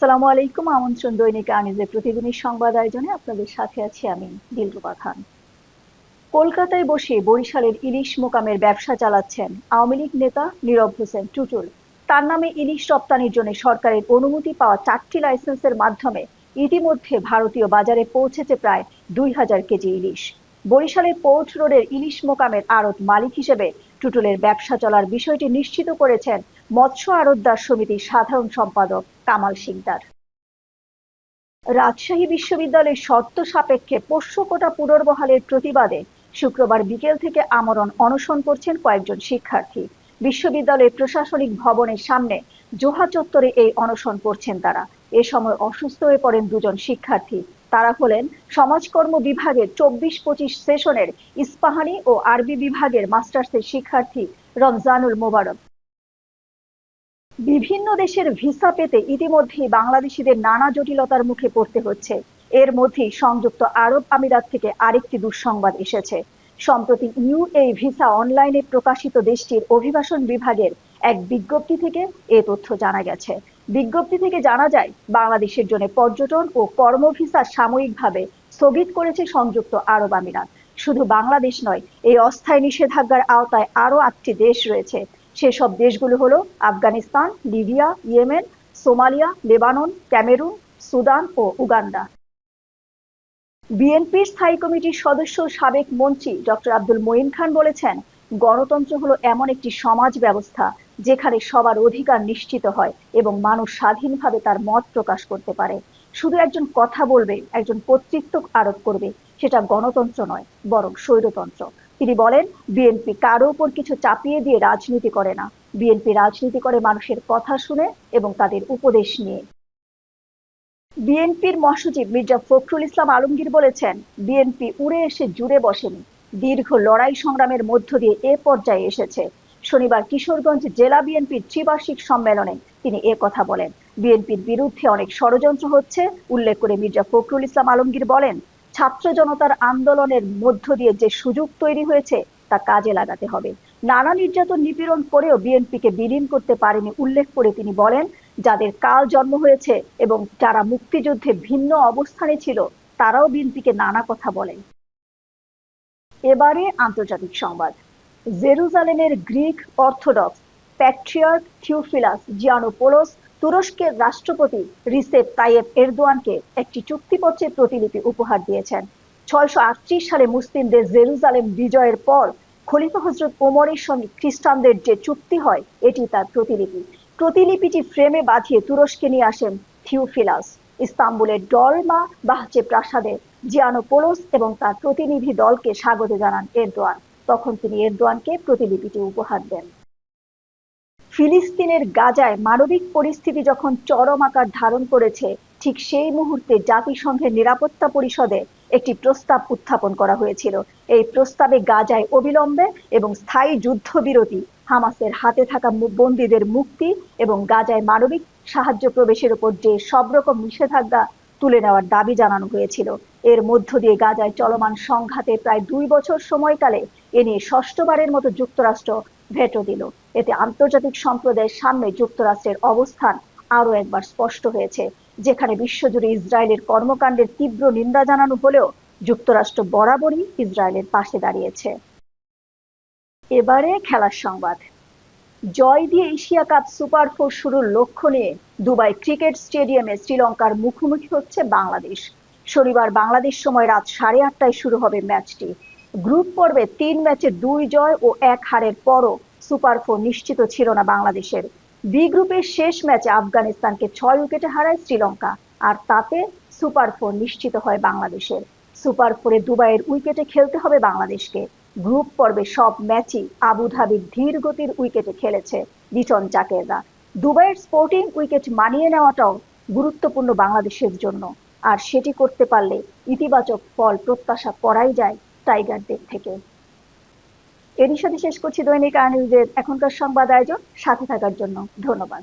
আসসালামু আলাইকুম, আমন্ত্রণ দৈনিক আনিজের প্রতিদিনের সংবাদ আয়োজনে আপনাদের সাথে আছি আমি দিলরুবা খান। কলকাতায় বসে বরিশালের ইলিশ মোকামের ব্যবসা চালাচ্ছেন আওয়ামী লীগ নেতা নীরব হোসেন টুটুল। তার নামে ইলিশ রপ্তানির জন্য সরকারের অনুমতি পাওয়া চারটি লাইসেন্সের মাধ্যমে ইতিমধ্যে ভারতীয় বাজারে পৌঁছেছে প্রায় দুই হাজার কেজি ইলিশ। বরিশালের পোর্ট রোডের ইলিশ মোকামের আড়ত মালিক হিসেবে টুটুলের ব্যবসা চলার বিষয়টি নিশ্চিত করেছেন মৎস্য আড়তদার সমিতির সাধারণ সম্পাদক কামাল সিকদার রাজশাহী বিশ্ববিদ্যালয়ের শর্ত সাপেক্ষে পোষ্য কোটা পুনর্বহালের প্রতিবাদে শুক্রবার বিকেল থেকে আমরণ অনশন করছেন কয়েকজন শিক্ষার্থী। বিশ্ববিদ্যালয়ের প্রশাসনিক ভবনের সামনে জোহা চত্বরে এই অনশন করছেন তারা। এ সময় অসুস্থ হয়ে পড়েন দুজন শিক্ষার্থী। তারা হলেন সমাজকর্ম বিভাগের চব্বিশ পঁচিশ সেশনের ইস্পাহানি ও আরবি বিভাগের মাস্টার্সের শিক্ষার্থী রমজানুল মোবারক। বিভিন্ন দেশের ভিসা পেতে ইতিমধ্যেই বাংলাদেশিদের নানা জটিলতার মুখে পড়তে হচ্ছে। এর মধ্যেই সংযুক্ত আরব আমিরাত থেকে আরেকটি দুঃসংবাদ এসেছে। সম্প্রতি ইউ এই ভিসা অনলাইনে প্রকাশিত দেশটির অভিবাসন বিভাগের এক বিজ্ঞপ্তি থেকে এ তথ্য জানা গেছে। বিজ্ঞপ্তি থেকে জানা যায়, বাংলাদেশের জন্য পর্যটন ও কর্ম ভিসা সাময়িকভাবে স্থগিত করেছে সংযুক্ত আরব আমিরাত। শুধু বাংলাদেশ নয়, এই অস্থায়ী নিষেধাজ্ঞার আওতায় আরও আটটি দেশ রয়েছে। সেসব দেশগুলো হলো Afghanistan, Libya, Yemen, Somalia, Lebanon, Cameroon, Sudan ও উগান্ডা। বিএনপির স্থায়ী কমিটির সদস্য সাবেক মন্ত্রী ডক্টর আব্দুল মঈন খান বলেছেন, গণতন্ত্র হলো এমন একটি সমাজ ব্যবস্থা যেখানে সবার অধিকার নিশ্চিত হয় এবং মানুষ স্বাধীনভাবে তার মত প্রকাশ করতে পারে। শুধু একজন কথা বলবে, একজন কর্তৃত্ব আরোপ করবে, সেটা গণতন্ত্র নয়, বরং স্বৈরতন্ত্র। তিনি বলেন বিএনপি কারও উপর কিছু চাপিয়ে দিয়ে রাজনীতি করে না। বিএনপি রাজনীতি করে মানুষের কথা শুনে এবং তাদের উপদেশ নিয়ে। বিএনপির মহাসচিব মির্জা ফখরুল ইসলাম আলমগীর বলেছেন বিএনপি উড়ে এসে জুড়ে বসেনি। দীর্ঘ লড়াই সংগ্রামের মধ্য দিয়ে এ পর্যায়ে এসেছে। শনিবার কিশোরগঞ্জ জেলা বিএনপির ত্রিবার্ষিক সম্মেলনে তিনি এ কথা বলেন। বিএনপির বিরুদ্ধে অনেক ষড়যন্ত্র হচ্ছে। উল্লেখ করে মির্জা ফখরুল ইসলাম আলমগীর বলেন ছাত্র জনতার আন্দোলনের মধ্য দিয়ে যে সুযোগ তৈরি হয়েছে, তা কাজে লাগাতে হবে। নানা নির্যাতন নিপীড়ন করেও বিএনপিকে বিলীন করতে পারেনি উল্লেখ করে তিনি বলেন, যাদের কাল জন্ম হয়েছে এবং যারা মুক্তিযুদ্ধে ভিন্ন অবস্থানে ছিল, তারাও বিএনপিকে নানা কথা বলেন। এবারে আন্তর্জাতিক সংবাদ। জেরুজালেমের Greek Orthodox patriarch Theophilos Giannopoulos তুরস্কের রাষ্ট্রপতি রিসেপ তাইয়েব এরদোয়ানকে একটি চুক্তিপত্রের প্রতিলিপি উপহার দিয়েছেন। ছয়শো আটত্রিশ সালে মুসলিমদের জেরুজালেম বিজয়ের পর খলিফা হজরত ওমরের সঙ্গে খ্রিস্টানদের যে চুক্তি হয়, এটি তার প্রতিলিপি। প্রতিলিপিটি ফ্রেমে বাঁধিয়ে তুরস্কে নিয়ে আসেন থিওফিলাস। ইস্তাম্বুলের ডলমা বাহচে প্রাসাদে জিয়ানোপোলোস এবং তার প্রতিনিধি দলকে স্বাগত জানান এরদোয়ান। তখন তিনি এরদোয়ানকে প্রতিলিপিটি উপহার দেন। ফিলিস্তিনের গাজায় মানবিক পরিস্থিতি যখন চরম আকার ধারণ করেছে, ঠিক সেই মুহূর্তে জাতিসংঘের নিরাপত্তা পরিষদে একটি প্রস্তাব উত্থাপন করা হয়েছিল। এই প্রস্তাবে গাজায় অবিলম্বে এবং স্থায়ী যুদ্ধবিরতি, হামাসের হাতে থাকা বন্দীদের মুক্তি এবং গাজায় মানবিক সাহায্য প্রবেশের উপর যে সব রকম নিষেধাজ্ঞা তুলে নেওয়ার দাবি জানানো হয়েছিল। এর মধ্য দিয়ে গাজায় চলমান সংঘাতে প্রায় দুই বছর সময়কালে এ নিয়ে ষষ্ঠবারের মতো যুক্তরাষ্ট্র ভেটো দিল। এতে আন্তর্জাতিক সম্প্রদায়ের সামনে যুক্তরাষ্ট্রের অবস্থান আরও একবার স্পষ্ট হয়েছে, যেখানে বিশ্বজুড়ে ইসরায়েলের কর্মকাণ্ডের তীব্র নিন্দা জানানো হলেও যুক্তরাষ্ট্র বরাবরই ইসরায়েলের পাশে দাঁড়িয়েছে। এবারে খেলার সংবাদ। জয় দিয়ে এশিয়া কাপ সুপার ফোর শুরুর লক্ষ্য নিয়ে দুবাই ক্রিকেট স্টেডিয়ামে শ্রীলঙ্কার মুখোমুখি হচ্ছে বাংলাদেশ। শনিবার বাংলাদেশ সময় রাত সাড়ে আটটায় শুরু হবে ম্যাচটি। গ্রুপ পর্বে তিন ম্যাচে দুই জয় ও এক হারের পরও সুপার ফোর নিশ্চিত ছিল না বাংলাদেশের। বি গ্রুপের শেষ ম্যাচে আফগানিস্তানকে ছয় উইকেটে হারায় শ্রীলঙ্কা, আর তাতে সুপার ফোর নিশ্চিত হয় বাংলাদেশের। সুপার ফোরে দুবাইয়ের উইকেটে খেলতে হবে বাংলাদেশকে। গ্রুপ পর্বে সব ম্যাচই আবুধাবির ধীর গতির উইকেটে খেলেছে লিটন জাকেররা দুবাইয়ের স্পোর্টিং উইকেট মানিয়ে নেওয়াটাও গুরুত্বপূর্ণ বাংলাদেশের জন্য, আর সেটি করতে পারলে ইতিবাচক ফল প্রত্যাশা করাই যায় টাইগারদের থেকে। এরই সাথে শেষ করছি দৈনিক আনিউজের এখনকার সংবাদ আয়োজন সাথে থাকার জন্য। ধন্যবাদ।